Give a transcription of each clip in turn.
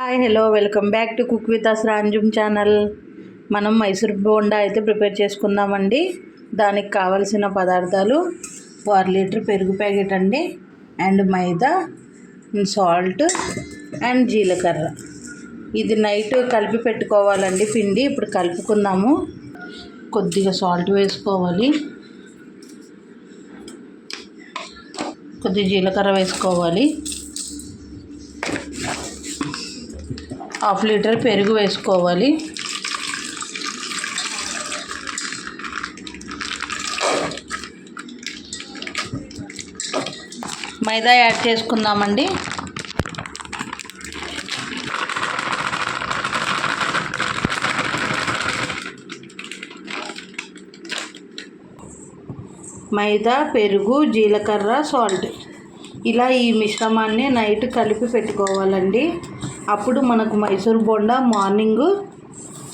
Hi hello welcome back to cook with Asranjum channel మనం మైసూర్ బోండా అయితే prepare చేసుకుందామండి. దానికి కావలసిన పదార్థాలు ఆరు లీటర్ పెరుగు ప్యాకెట్ అండి అండ్ మైదా సాల్ట్ అండ్ జీలకర్ర. ఇది నైట్ కలిపి పెట్టుకోవాలండి పిండి ఇప్పుడు కలుపుకుందాము. కొద్దిగా సాల్ట్ వేసుకోవాలి. కొద్దిగా జీలకర్ర వేసుకోవాలి. హాఫ్ లీటర్ పెరుగు వేసుకోవాలి. మైదా యాడ్ చేసుకుందామండి. మైదా పెరుగు జీలకర్ర సాల్ట్. ఇలా ఈ మిశ్రమాన్ని నైట్ కలిపి పెట్టుకోవాలండి. అప్పుడు మనకు మైసూర్ బోండా మార్నింగ్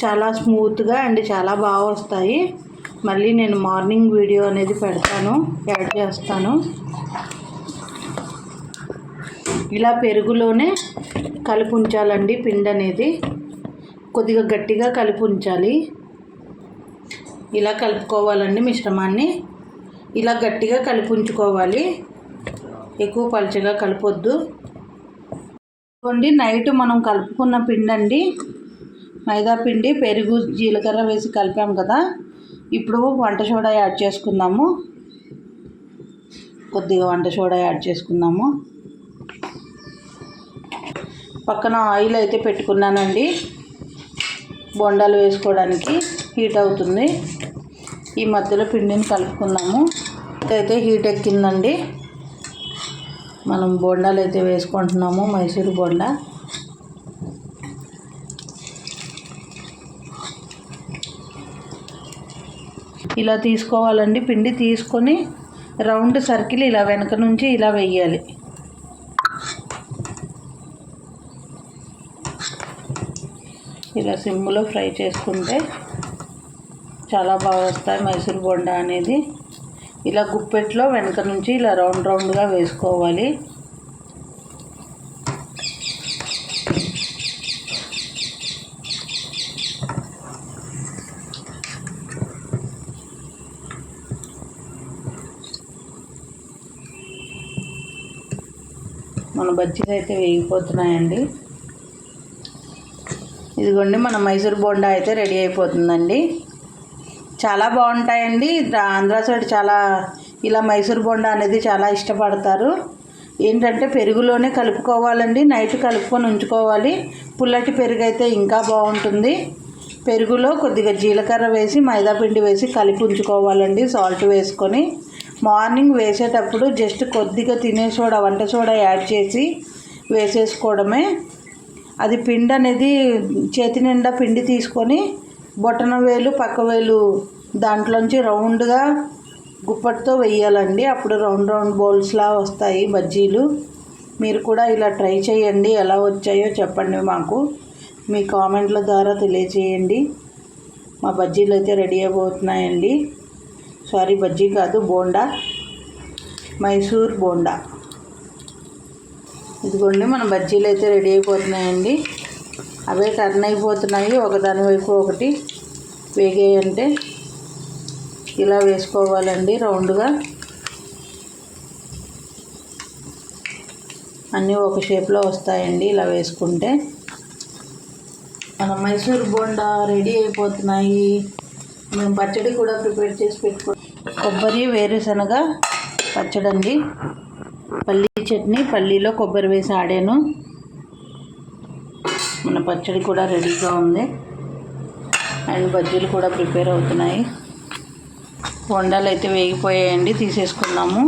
చాలా స్మూత్గా అండ్ చాలా బాగా వస్తాయి. మళ్ళీ నేను మార్నింగ్ వీడియో అనేది పెడతాను యాడ్ చేస్తాను. ఇలా పెరుగులోనే కలిపి ఉంచాలండి పిండి అనేది. కొద్దిగా గట్టిగా కలిపి ఉంచాలి ఇలా కలుపుకోవాలండి మిశ్రమాన్ని. ఇలా గట్టిగా కలిపి ఉంచుకోవాలి ఎక్కువ పలుచగా కలపొద్దు. ఇదిగోండి నైట్ మనం కలుపుకున్న పిండి అండి మైదా పిండి పెరుగు జీలకర్ర వేసి కలిపాం కదా. ఇప్పుడు వంట సోడా యాడ్ చేసుకుందాము. కొద్దిగా వంట సోడా యాడ్ చేసుకుందాము. పక్కన ఆయిల్ అయితే పెట్టుకున్నానండి. బొండాలు వేసుకోవడానికి హీట్ అవుతుంది. ఈ మధ్యలో పిండిని కలుపుకుందాము. అయితే హీట్ ఎక్కిందండి. మనం బోండాలు అయితే వేసుకుంటున్నాము మైసూరు బోండా. ఇలా తీసుకోవాలండి పిండి తీసుకొని రౌండ్ సర్కిల్ ఇలా వెనక నుంచి ఇలా వెయ్యాలి. ఇలా సిమ్లో ఫ్రై చేసుకుంటే చాలా బాగా వస్తాయి మైసూర్ బోండా అనేది. ఇలా గుప్పెట్లో వెనక నుంచి ఇలా రౌండ్ రౌండ్గా వేసుకోవాలి. మన బజ్జీలు అయితే వేగిపోతున్నాయండి. ఇదిగోండి మన మైసూర్ బోండా అయితే రెడీ అయిపోతుందండి. చాలా బాగుంటాయండి. ఆంధ్ర సైడ్ చాలా ఇలా మైసూర్ బొండ అనేది చాలా ఇష్టపడతారు. ఏంటంటే పెరుగులోనే కలుపుకోవాలండి. నైట్ కలుపుకొని ఉంచుకోవాలి. పుల్లటి పెరుగు అయితే ఇంకా బాగుంటుంది. పెరుగులో కొద్దిగా జీలకర్ర వేసి మైదా పిండి వేసి కలిపి ఉంచుకోవాలండి. సాల్ట్ వేసుకొని. మార్నింగ్ వేసేటప్పుడు జస్ట్ కొద్దిగా తినే సోడా వంట సోడా యాడ్ చేసి వేసేసుకోవడమే. అది పిండి అనేది చేతి నిండా పిండి తీసుకొని బొటన వేలు పక్క వేలు దాంట్లోంచి రౌండ్గా గుప్పటితో వేయాలండి అప్పుడు రౌండ్ రౌండ్ బౌల్స్లా వస్తాయి బజ్జీలు. మీరు కూడా ఇలా ట్రై చేయండి. ఎలా వచ్చాయో చెప్పండి మాకు. మీ కామెంట్ల ద్వారా తెలియచేయండి మా బజ్జీలు అయితే రెడీ అయిపోతున్నాయండి. సారీ బజ్జీ కాదు బోండా. మైసూర్ బోండా. ఇదిగోండి మన బజ్జీలు అయితే రెడీ అయిపోతున్నాయండి. అవే టర్న్ అయిపోతున్నాయి. ఒకదాని వైపు ఒకటి వేగాయంటే ఇలా వేసుకోవాలండి రౌండ్గా. అన్నీ ఒక షేప్లో వస్తాయండి ఇలా వేసుకుంటే. మన మైసూర్ బోండా రెడీ అయిపోతున్నాయి. మేము పచ్చడి కూడా ప్రిపేర్ చేసి పెట్టుకో కొబ్బరి వేరుశనగ పచ్చడి అండి పల్లీ చట్నీ పల్లీలో కొబ్బరి వేసి ఆడాను. మన పచ్చడి కూడా రెడీగా ఉంది. అండ్ బజ్జీలు కూడా ప్రిపేర్ అవుతున్నాయి. వండలు అయితే వేగిపోయాయండి తీసేసుకున్నాము.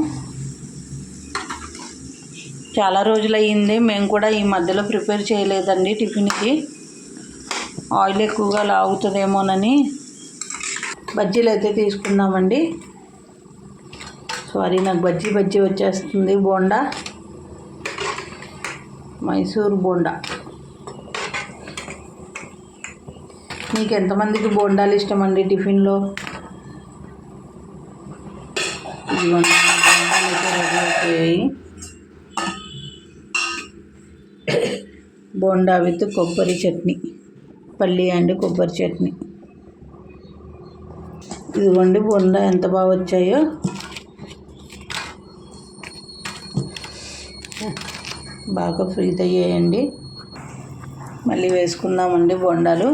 చాలా రోజులు అయ్యింది మేము కూడా ఈ మధ్యలో ప్రిపేర్ చేయలేదండి టిఫిన్కి. ఆయిల్ ఎక్కువగా లాగుతుందేమోనని బజ్జీలు అయితే తీసుకున్నామండి. సారీ నాకు బజ్జీ బజ్జీ వచ్చేస్తుంది బోండా. మైసూర్ బోండా. మీకు ఎంతమందికి బోండాలు ఇష్టం అండి టిఫిన్లో ఇదిగోండి బోండాలు అయితే రెడీ అయిపోయాయి. బోండా విత్ కొబ్బరి చట్నీ పల్లి అండ్ కొబ్బరి చట్నీ. ఇదిగోండి బోండా ఎంత బాగా వచ్చాయో. బాగా ఫ్రీ అయ్యాయండి. మళ్ళీ వేసుకుందామండి బోండాలు.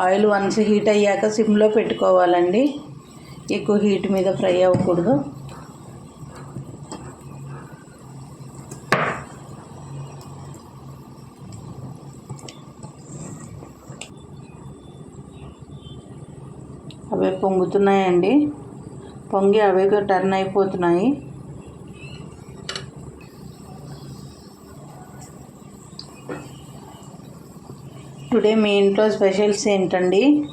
ఆయిల్ వన్స్ హీట్ అయ్యాక సిమ్లో పెట్టుకోవాలండి. ఎక్కువ హీట్ మీద ఫ్రై అవ్వకూడదు. అవే పొంగుతున్నాయండి. పొంగి అవే టర్న్ అయిపోతున్నాయి. టుడే మీ ఇంట్లో స్పెషల్స్ ఏంటండి?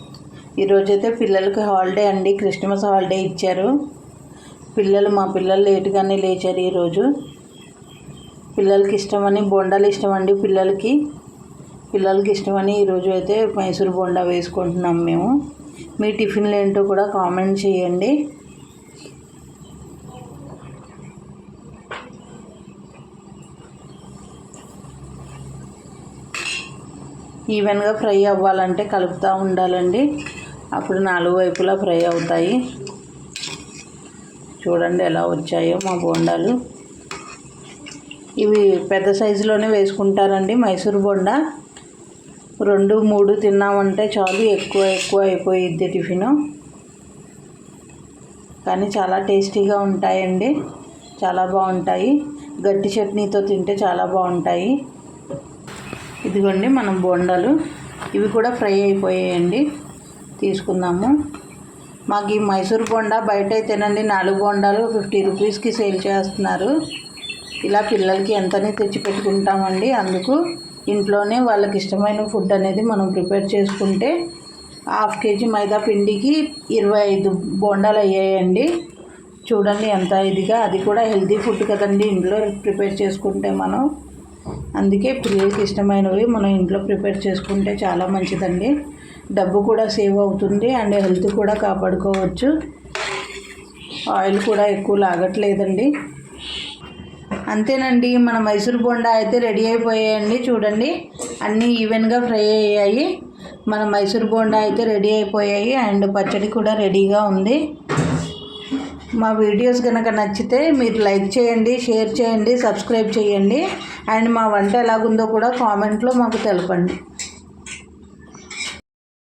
ఈరోజైతే పిల్లలకి హాలిడే అండి. క్రిస్మస్ హాలిడే ఇచ్చారు. పిల్లలు మా పిల్లలు లేటుగానే లేచారు ఈరోజు. పిల్లలకి ఇష్టమని బొండాలు ఇష్టమండి పిల్లలకి. పిల్లలకి ఇష్టమని ఈరోజు అయితే మైసూర్ బొండా వేసుకుంటున్నాం మేము. మీ టిఫిన్లు ఏంటో కూడా కామెంట్ చేయండి. ఈవెన్గా ఫ్రై అవ్వాలంటే కలుపుతూ ఉండాలండి. అప్పుడు నాలుగు వైపులా ఫ్రై అవుతాయి. చూడండి ఎలా వచ్చాయో మా బోండాలు. ఇవి పెద్ద సైజులోనే వేసుకుంటారండి మైసూర్ బోండా. రెండు మూడు తిన్నామంటే చాలు ఎక్కువ ఎక్కువ అయిపోయిద్ది టిఫిన్. కానీ చాలా టేస్టీగా ఉంటాయండి. చాలా బాగుంటాయి. గట్టి చట్నీతో తింటే చాలా బాగుంటాయి. ఇదిగోండి మనం బోండాలు ఇవి కూడా ఫ్రై అయిపోయాయండి. తీసుకుందాము. మాకు ఈ మైసూర్ బొండ బయట అయితేనండి నాలుగు బోండాలు ఫిఫ్టీ రూపీస్కి సేల్ చేస్తున్నారు. ఇలా పిల్లలకి ఎంతని తెచ్చి పెట్టుకుంటామండి అందుకు ఇంట్లోనే వాళ్ళకి ఇష్టమైన ఫుడ్ అనేది మనం ప్రిపేర్ చేసుకుంటే హాఫ్ కేజీ మైదా పిండికి ఇరవై ఐదు బోండాలు అయ్యాయండి. చూడండి ఎంత ఇదిగా అది కూడా హెల్తీ ఫుడ్ కదండి ఇంట్లో ప్రిపేర్ చేసుకుంటే మనం. అందుకే పిల్లలకి ఇష్టమైనవి మనం ఇంట్లో ప్రిపేర్ చేసుకుంటే చాలా మంచిదండి. డబ్బు కూడా సేవ్ అవుతుంది అండ్ హెల్త్ కూడా కాపాడుకోవచ్చు. ఆయిల్ కూడా ఎక్కువ లాగట్లేదండి. అంతేనండి మన మైసూర్ బోండా అయితే రెడీ అయిపోయాయండి. చూడండి అన్నీ ఈవెన్గా ఫ్రై అయ్యాయి. మన మైసూర్ బోండా అయితే రెడీ అయిపోయాయి అండ్ పచ్చడి కూడా రెడీగా ఉంది. మా వీడియోస్ కనుక నచ్చితే మీరు లైక్ చేయండి షేర్ చేయండి సబ్స్క్రైబ్ చేయండి. అండ్ మా వంట ఎలాగుందో కూడా కామెంట్లో మాకు తెలపండి.